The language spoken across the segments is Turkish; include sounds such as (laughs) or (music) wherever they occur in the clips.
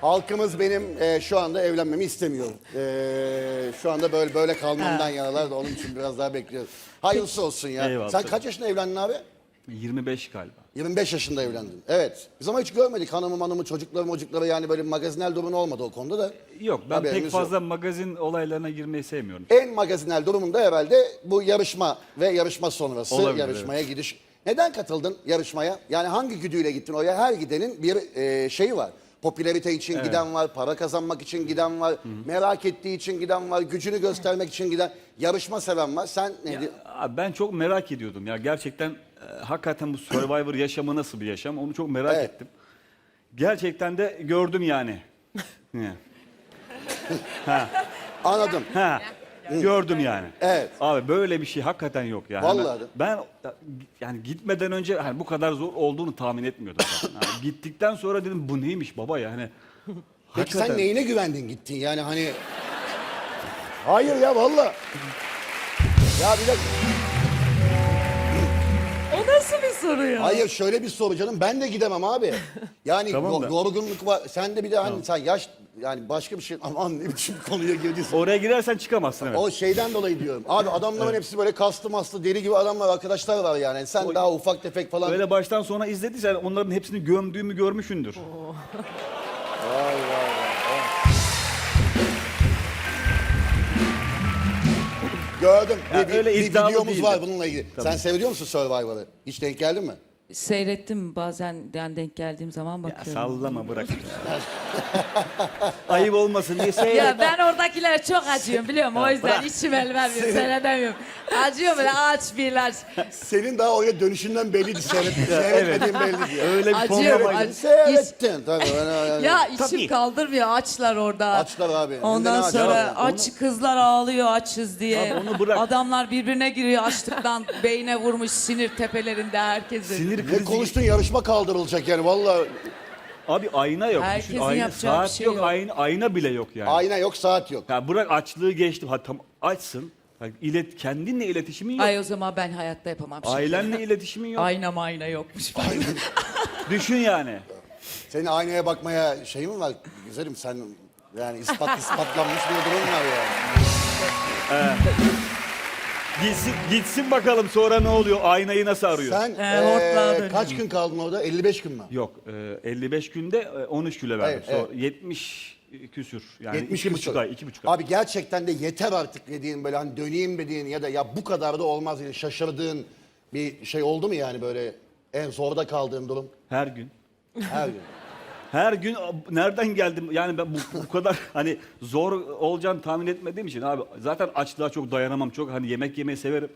Halkımız benim e, şu anda evlenmemi istemiyor. E, şu anda böyle böyle kalmamdan yanalar da onun için biraz daha bekliyoruz. Hayırlısı olsun ya. Eyvallah. Sen kaç yaşında evlendin abi? 25 galiba. 25 yaşında evlendin. Evet. Biz ama hiç görmedik hanımı hanımı çocukları çocukları yani böyle magazinel durumun olmadı o konuda da. Yok ben Haberimiz pek fazla magazin olaylarına girmeyi sevmiyorum. En magazinel durumunda herhalde bu yarışma ve yarışma sonrası Olabilir, yarışmaya gidiş. Neden katıldın yarışmaya? Yani hangi güdüyle gittin oraya? Her gidenin bir e, şeyi var. Popülarite için giden var, para kazanmak için giden var, merak ettiği için giden var, gücünü göstermek için giden, yarışma seven var. Sen ne di- Abi ben çok merak ediyordum ya gerçekten e, hakikaten bu Survivor yaşamı nasıl bir yaşam onu çok merak Evet. ettim. Gerçekten de gördüm yani. (laughs) ha. Anladım. Ha. Gördüm yani. Evet. Abi böyle bir şey hakikaten yok yani. Vallahi. Ben yani gitmeden önce hani bu kadar zor olduğunu tahmin etmiyordum. Yani (laughs) gittikten sonra dedim bu neymiş baba yani. Peki sen neyine güvendin gittin yani hani... Hayır ya valla. Ya bir dakika. O nasıl bir soru ya? Hayır şöyle bir soru canım ben de gidemem abi. Yani Tamam da. yorgunluk var. Sen de bir de hani sen yaş yani başka bir şey (laughs) aman ne biçim konuya girdiysen. Oraya girersen çıkamazsın evet. O şeyden dolayı diyorum. Abi adamların hepsi böyle kastı maslı deli gibi adamlar arkadaşlar var yani. Sen daha ufak tefek falan. Öyle baştan sona izlediysen onların hepsini gömdüğümü görmüşündür. Gördüm. Ya bir, öyle bir iddialı videomuz değildi. var bununla ilgili. Sen seviyor musun Survivor'ı? Hiç denk geldin mi? Seyrettim bazen yani denk geldiğim zaman Ya bakıyorum. sallama bırak. Ayıp olmasın diye seyret. Ya ben oradakiler çok acıyorum biliyor musun? O yüzden içim el vermiyor, seyredemiyorum. Acıyorum böyle aç bir ilaç. Senin daha oraya dönüşünden belliydi. Seyret, (laughs) seyretmediğin belli diye. Öyle bir Acıyorum. tonlamaydı. ac- Seyrettin tabii. (laughs) Yani, yani. Ya içim Tabii. kaldırmıyor açlar orada. Açlar abi. Ondan aç sonra abi. aç kızlar ağlıyor açız diye. Abi onu bırak. Adamlar birbirine giriyor açlıktan (laughs) beyne vurmuş sinir tepelerinde herkesin. Sinir Ne krizi. konuştun yarışma kaldırılacak yani vallahi. Abi ayna yok. Herkesin Düşün, ayna, yapacağı bir saat şey yok, yok. Ayna, ayna bile yok yani. Ayna yok saat yok. Ya bırak açlığı geçtim. Ha, tam açsın. Ha, ilet, kendinle iletişimin yok. Ay o zaman ben hayatta yapamam. şimdi. Ailenle iletişimin yok. Ayna mayna yokmuş. (laughs) Düşün yani. Senin aynaya bakmaya şey mi var? Güzelim sen yani ispat ispatlanmış bir durum var yani. Gitsin, gitsin bakalım sonra ne oluyor? Aynayı nasıl arıyor? Sen hortlağa eee, kaç gün kaldın orada? 55 gün mü? Yok, e, 55 günde e, 13 kilo verdim. Evet, Sonra 70 küsür. Yani 70 iki buçuk ay, iki buçuk ay. Abi gerçekten de yeter artık dediğin böyle hani döneyim dediğin ya da ya bu kadar da olmaz diye şaşırdığın bir şey oldu mu yani böyle en zorda kaldığın durum? Her gün. Her gün. Her gün nereden geldim? Yani ben bu, bu kadar (laughs) hani zor olacağını tahmin etmediğim için abi zaten açlığa çok dayanamam. Çok hani yemek yemeyi severim.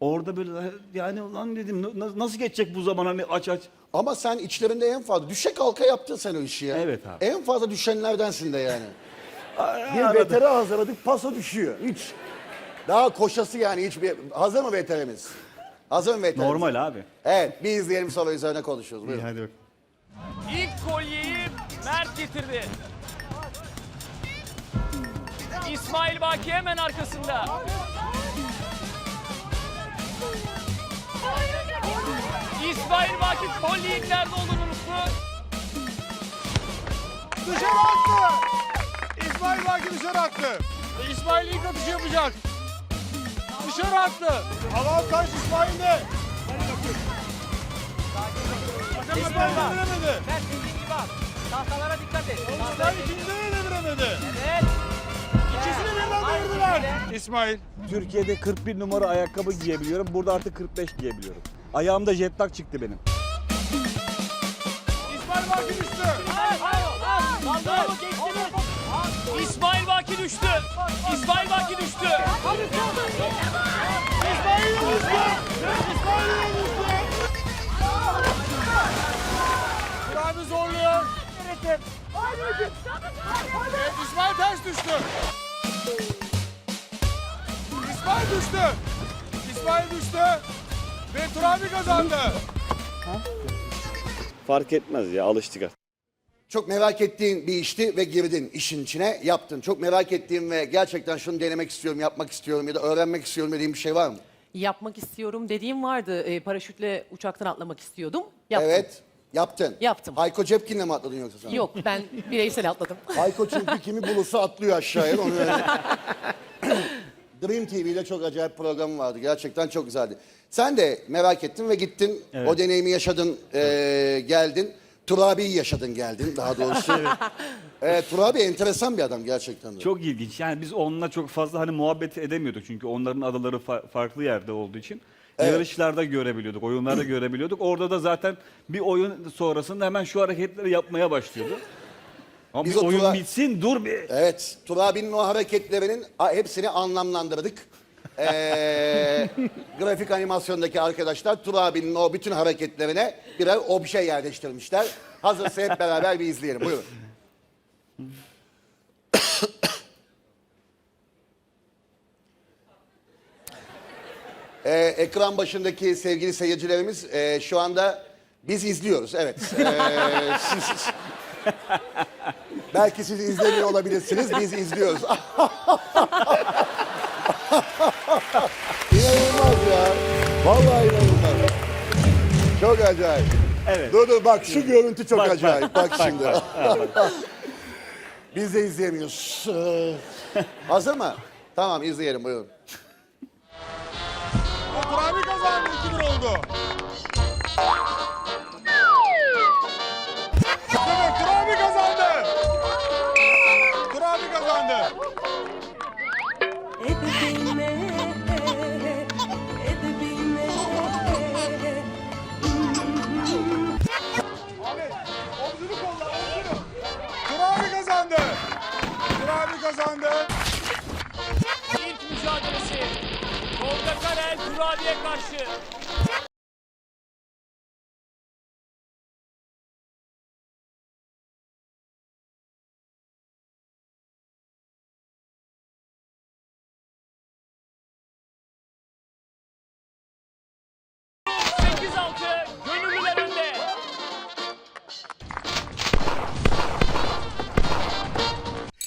Orada böyle yani ulan dedim na- nasıl geçecek bu zaman hani aç aç. Ama sen içlerinde en fazla düşe kalka yaptın sen o işi ya. Evet abi. En fazla düşenlerdensin de yani. (laughs) bir Arada- vetere hazırladık paso düşüyor. Hiç. Daha koşası yani hiç bir... Hazır mı veterimiz? Hazır mı veterimiz? Normal abi. Evet bir izleyelim sonra üzerine konuşuyoruz. Buyurun. İlk kolyeyi Getirdi. İsmail Baki hemen arkasında. İsmail Baki kolyeyi nerede olduğunu unuttu. Dışarı attı. İsmail Baki dışarı attı. İsmail ilk atışı yapacak. Dışarı attı. Avantaj İsmail'de. İsmail deviremedi. Tahtalara dikkat et. İsmail ikincide de deviremedi. Evet. İkisini birden devirdiler. İsmail. Türkiye'de 41 numara ayakkabı giyebiliyorum. Burada artık 45 giyebiliyorum. Ayağımda jetlag çıktı benim. İsmail Baki düştü. Kaldır. İsmail Baki düştü. İsmail Baki düştü. İsmail de düştü. İsmail de düştü. Düştü. İsmail düştü. İsmail düştü. Ve Turabi kazandı. Fark etmez ya alıştık artık. Çok merak ettiğin bir işti ve girdin işin içine yaptın. Çok merak ettiğin ve gerçekten şunu denemek istiyorum, yapmak istiyorum ya da öğrenmek istiyorum dediğin bir şey var mı? Yapmak istiyorum dediğim vardı. E, paraşütle uçaktan atlamak istiyordum. Yaptım. Evet. Yaptın. Yaptım. Hayko Cepkin'le mi atladın yoksa sen? Yok ben bireysel atladım. (laughs) Hayko çünkü kimi bulursa atlıyor aşağıya. Onu öyle. (laughs) Dream TV'de çok acayip programı vardı. Gerçekten çok güzeldi. Sen de merak ettin ve gittin. O deneyimi yaşadın, eee, geldin. Turabi'yi yaşadın geldin daha doğrusu. (laughs) evet. Turabi enteresan bir adam gerçekten de. Çok ilginç. Yani biz onunla çok fazla hani muhabbet edemiyorduk çünkü onların adaları fa- farklı yerde olduğu için. Yarışlarda görebiliyorduk, oyunlarda (clears throat) görebiliyorduk. Orada da zaten bir oyun sonrasında hemen şu hareketleri yapmaya başlıyordu. Ama Biz bir o oyun bitsin dur bir. Evet, Turabi'nin o hareketlerinin a, hepsini anlamlandırdık. Ee, (laughs) grafik animasyondaki arkadaşlar Turabi'nin o bütün hareketlerine birer obje yerleştirmişler. Hazırsa hep beraber bir izleyelim. Buyurun. Ee, ekran başındaki sevgili seyircilerimiz e, şu anda biz izliyoruz. Evet. Ee, siz- Belki siz izlemiyor olabilirsiniz. Biz izliyoruz. inanılmaz ya. Vallahi inanılmaz. Çok acayip. Evet. Dur dur bak şu görüntü çok Bak, bak, acayip. Bak, şimdi. Biz de izleyemiyoruz. Ee, (laughs) Hazır mı? Tamam izleyelim buyurun. Turabi kazandı 2-1 oldu. Evet Turabi kazandı. Turabi kazandı. Kazandı. Turabi kazandı. İlk mücadelesi. Tolga Karel Turabi'ye karşı.